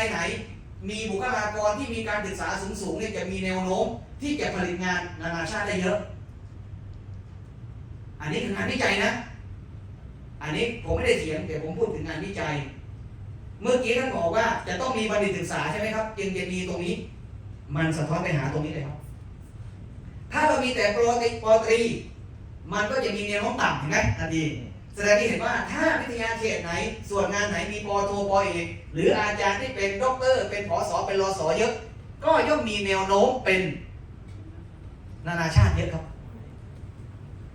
ลัยไหน มีบุคลากรที่มีการศึกษาสูงๆเนี่ยจะมีแนวโน้มที่จะผลิตงานนานาชาติได้เยอะ อันนี้คืองานวิจัยนะ อันนี้ผมไม่ได้เถียงแต่ผมพูดถึงงานวิจัย เมื่อกี้ท่านบอกว่าจะต้องมีบัณฑิตศึกษาใช่ไหมครับจึงจะมีตรงนี้ มันสะท้อนไปหาตรงนี้เลยครับ ถ้าเรามีแต่ปรตรีปรตีมันก็จะมีแนวโน้มต่ำเห็นไหมทันที ดงที่เห็นว่าถ้าวิทยาเขตไหน ส่วนงานไหนมีปอโทปอเอกหรืออาจารย์ที่เป็นด็อกเตอร์ เป็นผอสอเป็นรอสอเยอะ ก็ย่อมมีแนวโน้มเป็นนานาชาติเยอะครับ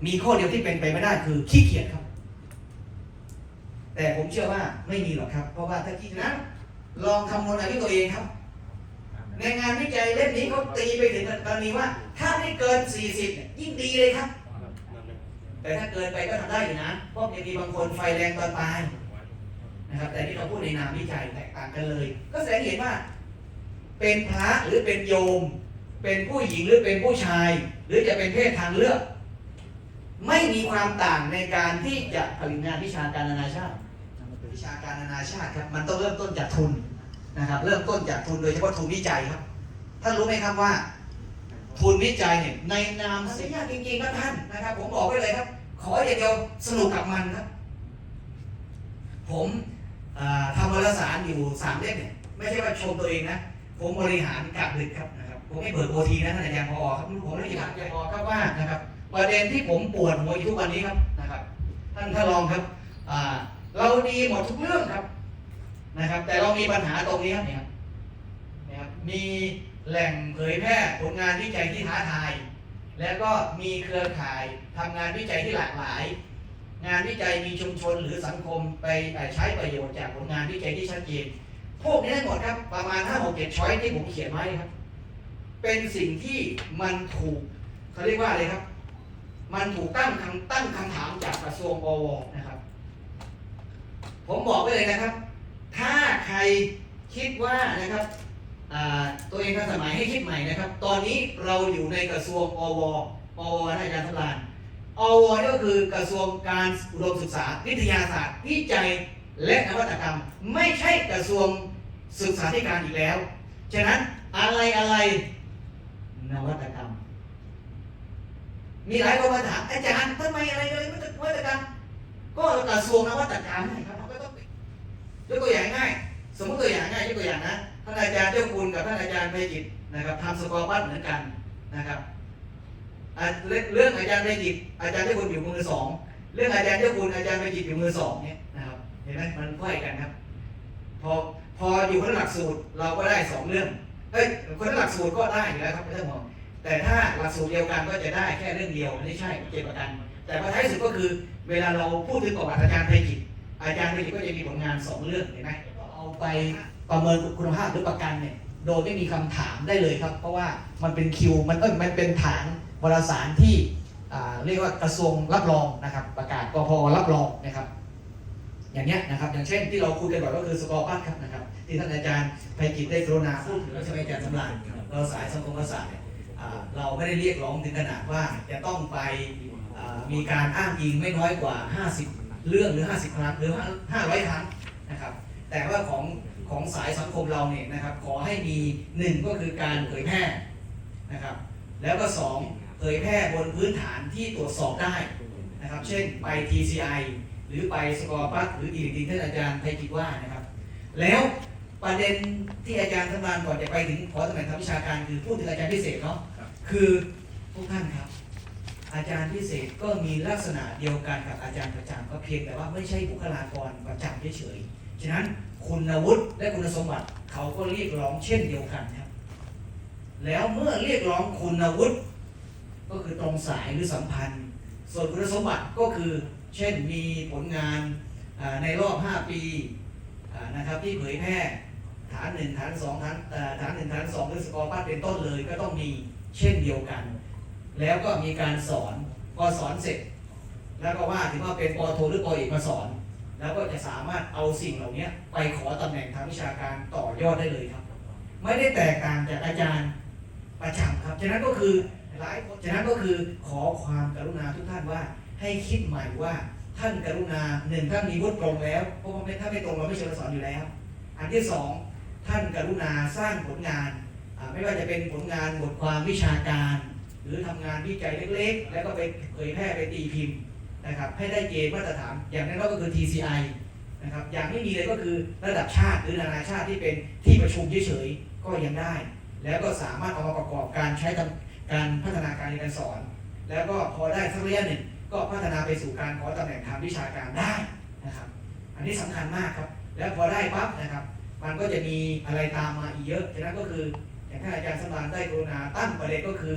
มีข้อเดียวที่เป็นไปไม่ได้คือขี้เกียจครับ แต่ผมเชื่อว่าไม่มีหรอกครับ เพราะว่าถ้าคิดนั้น ลองคำนวณอะไรด้วยตัวเองครับ ในงานวิจัยเล่มนี้เขาตีไปถึงกรณีว่า ถ้าไม่เกิน 40 ยิ่งดีเลยครับ แต่ถ้าเกินไปก็ทำได้อยู่นะเพราะยังมีบางคนไฟแรงตอนตายนะครับ แต่ที่เราพูดในนามวิจัยแตกต่างกันเลย ก็แสดงเห็นว่า เป็นพระหรือเป็นโยม เป็นผู้หญิงหรือเป็นผู้ชาย หรือจะเป็นเพศทางเลือก ไม่มีความต่างในการที่จะผลิตงานวิชาการนานาชาติวิชาการนานาชาติครับมันต้องเริ่มต้นจากทุนนะครับ เริ่มต้นจากทุนโดยเฉพาะทุนวิจัยครับท่านรู้ไหมครับว่า ทุนวิจัยเนี่ยในนามเสียยากจริงๆครับท่านนะครับ ผมบอกว้เลยครับข อย่างเดียวสนุกกับมันครับ ผมทำวารสารอยู่สามเล่มเนี่ยไม่ใช่ว่าชมตัวเองนะผมบริหารกะดึกครับนะครับ ผมไม่เปิดโอทีนะท่านอาจารย์พอครับผมไม่ได้อยากจะบอกครับว่านะครับ ประเด็นที่ผมปวดหัวอยู่ทุกวันนี้ครับนะครับ ท่านท่านรองครับเราดีหมดทุกเรื่องครับนะครับ แต่เรามีปัญหาตรงนี้ครับเนี่ยนะครับมีแหล่งเผยแพร่ผลงานวิจัยที่ท้าทาย แล้วก็มีเครือข่ายทำงานวิจัยที่หลากหลาย งานวิจัยมีชุมชนหรือสังคมไปใช้ประโยชน์จากผลงานวิจัยที่ชัดเจน พวกนี้ทั้งหมดครับประมาณ 5 6 7ช้อยที่ผมเขียนไว้ครับ เป็นสิ่งที่มันถูกเขาเรียกว่าอะไรครับ มันถูกตั้งคำตั้งคำถามจากกระทรวงอวนะครับ ผมบอกไว้เลยนะครับ ถ้าใครคิดว่านะครับ ตัวเองทันสมัยให้คิดใหม่นะครับ ตอนนี้เราอยู่ในกระทรวงอวอวนะอาจารย์สำรานอวนี่ก็คือกระทรวงการอุดมศึกษา วิทยาศาสตร์ วิจัยและนวัตกรรม ไม่ใช่กระทรวงศึกษาธิการอีกแล้ว ฉะนั้นอะไรอะไรนวัตกรรม มีหลายคนมาถามอาจารย์ทำไมอะไรอะไรนวัตกรรม ก็กระทรวงนวัตกรรมนะครับมันก็ต้องยกตัวอย่างง่าย สมมติตัวอย่างง่ายยกตัวอย่างนะ ท่านอาจารย์เจ้าคุณกับท่านอาจารย์ไพจิตนะครับทำสกอร์บัตเหมือนกันนะครับเรื่องอาจารย์ไพจิตอาจารย์เจ้าคุณอยู่มือสองเรื่องอาจารย์เจ้าคุณอาจารย์ไพจิตอยู่มือสองเนี่ยนะครับเห็นไหมมันค่อยกันครับ พอพออยู่คนหลักสูตรเราก็ได้สองเรื่องเอ้ยคนหลักสูตรก็ได้อยู่แล้วครับไม่ต้องห่วงแต่ถ้าหลักสูตรเดียวกันก็จะได้แค่เรื่องเดียวอันนี้ใช่เก็บประกัน แต่พอท้ายสุดก็คือ เวลาเราพูดถึงประวัติอาจารย์ไพจิตอาจารย์ไพจิตก็จะมีผลงานสองเรื่องเห็นไหมเอาไป ประเมินคุณภาพหรือประกันเนี่ยโดยไม่มีคำถามได้เลยครับ เพราะว่ามันเป็นคิวมันเอ้ยมันเป็นฐานวารสารที่เรียกว่ากระทรวงรับรองนะครับ ประกาศกพรับรองนะครับ อย่างเนี้ยนะครับ อย่างเช่นที่เราคุยกันบ่อยก็คือสกอร์บัตครับนะครับ ที่ท่านอาจารย์ไพจิตรได้กรุณาพูดถึงใช่ไหมอาจารย์สำราญเราสายสังคมศาสตร์เนี่ยอ่าเราไม่ได้เรียกร้องถึงขนาดว่าจะต้องไปมีการอ้างอิงไม่น้อยกว่า 50 เรื่องหรือ 50 ครั้งหรือ 500 ครั้งนะครับ แต่ว่าของ ของสายสังคมเราเนี่ยนะครับ ขอให้มีหนึ่งก็คือการเผยแพร่นะครับ แล้วก็สองเผยแพร่บนพื้นฐานที่ตรวจสอบได้นะครับ เช่นไป TCI หรือไปสกอร์ปัสหรืออีกที่ท่านอาจารย์ไทยคิดว่านะครับ แล้วประเด็นที่อาจารย์ทำงานก่อนจะไปถึงขอตำแหน่งทางวิชาการคือพูดถึงอาจารย์พิเศษเนาะคือทุกท่านครับ อาจารย์พิเศษก็มีลักษณะเดียวกันกับอาจารย์ประจำก็เพียงแต่ว่าไม่ใช่บุคลากรประจำเฉยๆ ฉะนั้นคุณวุฒิและคุณสมบัติเขาก็เรียกร้องเช่นเดียวกันครับ แล้วเมื่อเรียกร้องคุณวุฒิก็คือตรงสายหรือสัมพันธ์ ส่วนคุณสมบัติก็คือ เช่นมีผลงานในรอบ 5 ปีนะครับที่เผยแพร่ฐานหนึ่งฐานสองฐานฐานหนึ่งฐานสองหรือสกอร์ปัสเป็นต้นเลยก็ต้องมีเช่นเดียวกัน แล้วก็มีการสอนพอสอนเสร็จ แล้วก็ว่าถึงว่าเป็นปอโทหรือปอเอกมาสอน แล้วก็จะสามารถเอาสิ่งเหล่านี้ไปขอตำแหน่งทางวิชาการต่อยอดได้เลยครับ ไม่ได้แตกต่างจากอาจารย์ประจำครับฉะนั้นก็คือหลายคนฉะนั้นก็คือขอความกรุณาทุกท่านว่าให้คิดใหม่ว่าท่านกรุณาหนึ่งท่านมีวุฒิตรงแล้วเพราะว่าไม่ถ้าไม่ตรงเราไม่เชิญสอนอยู่แล้ว อันที่สองท่านกรุณาสร้างผลงานไม่ว่าจะเป็นผลงานบทความวิชาการ หรือทำงานวิจัยเล็กๆ แล้วก็ไปเผยแพร่ไปตีพิมพ์ นะครับให้ได้เกณฑ์มาตรฐาน อย่างนั้นก็คือ TCI นะครับอย่างไม่มีเลยก็คือระดับชาติหรือนานาชาติที่เป็นที่ประชุมเฉยๆก็ยังได้ แล้วก็สามารถเอามาประกอบการใช้การพัฒนาการในการสอน แล้วก็พอได้สักระยะหนึ่งก็พัฒนาไปสู่การขอตำแหน่งทางวิชาการได้นะครับ อันนี้สำคัญมากครับ แล้วพอได้ปั๊บนะครับ มันก็จะมีอะไรตามมาอีกเยอะฉะนั้นก็คืออย่างท่านอาจารย์สมานได้กรุณาตั้งประเด็นก็คือ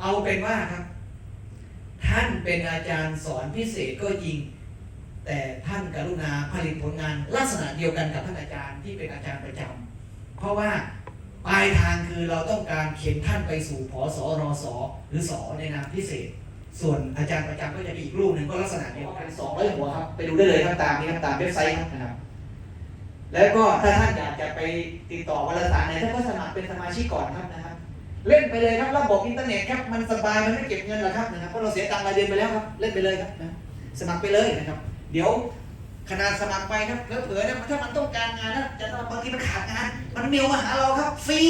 เอาเป็นว่าครับ ท่านเป็นอาจารย์สอนพิเศษก็จริง แต่ท่านกรุณาผลิตผลงาน ลักษณะเดียวกันกับท่านอาจารย์ที่เป็นอาจารย์ประจำเพราะว่าปลายทางคือเราต้องการเข็นท่านไปสู่พสรสหรือสอในนามพิเศษ ส่วนอาจารย์ประจำก็จะมีอีกรูปหนึ่งก็ลักษณะเดียวกันสองร้อยหัวครับไปดูได้เลยครับตามนี้ครับตามเว็บไซต์ครับนะครับแล้วก็ถ้าท่านอยากจะไปติดต่อวารสารไหนท่านก็สมัครเป็นสมาชิกก่อนครับนะครับ เล่นไปเลยครับระบบอินเทอร์เน็ตครับมันสบายมันไม่เก็บเงินหรอกครับนะครับเพราะเราเสียตังค์รายเดือนไปแล้วครับเล่นไปเลยครับนะสมัครไปเลยนะครับ เดี๋ยวขนาดสมัครไปครับเผลอๆนะถ้ามันต้องการงานนะจะบางทีมันขาดงาน มันเมลมาหาเราครับฟรี